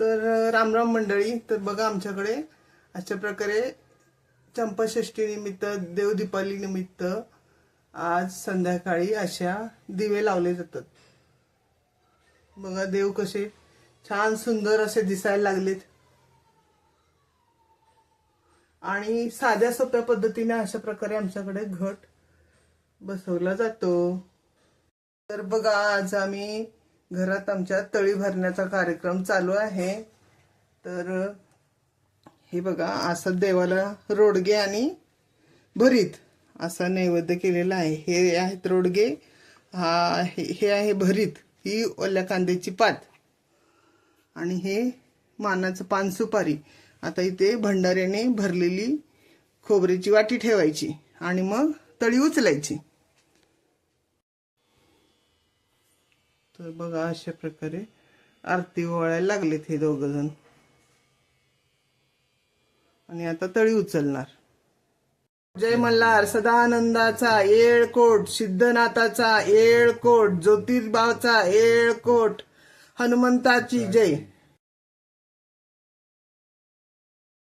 तर रामराम मंडळी तर बघा आमच्याकडे अशा प्रकारे चंपाषष्ठी निमित्त देवदीपाली निमित्त आज संध्याकाळी अशा दिवे लावले जातात. बघा देव कसे छान सुंदर असे दिसायला लागलेत. आणि साध्या सोप्या पद्धतीने अशा प्रकारे आमच्याकडे घट बसवला जातो. तर बघा आज आम्ही घरात आमच्या तळी भरण्याचा कार्यक्रम चालू आहे. तर हे बघा असं देवाला रोडगे आणि भरीत असा नैवेद्य केलेला आहे. हे आहेत रोडगे हा हे हे आहे भरीत ही ओल्या कांद्याची पात. आणि हे मानाचं पान सुपारी. आता इथे भंडाऱ्याने भरलेली खोबऱ्याची वाटी ठेवायची आणि मग तळी उचलायची. तर बघा अशा प्रकारे आरती ओवाळायला लागलेत हे दोघं जण. आणि आता तळी उचलणार. जय मल्हार सदानंदाचा येळकोट सिद्धनाथाचा येळकोट ज्योतिर्बावचा येळकोट हनुमंताची जय.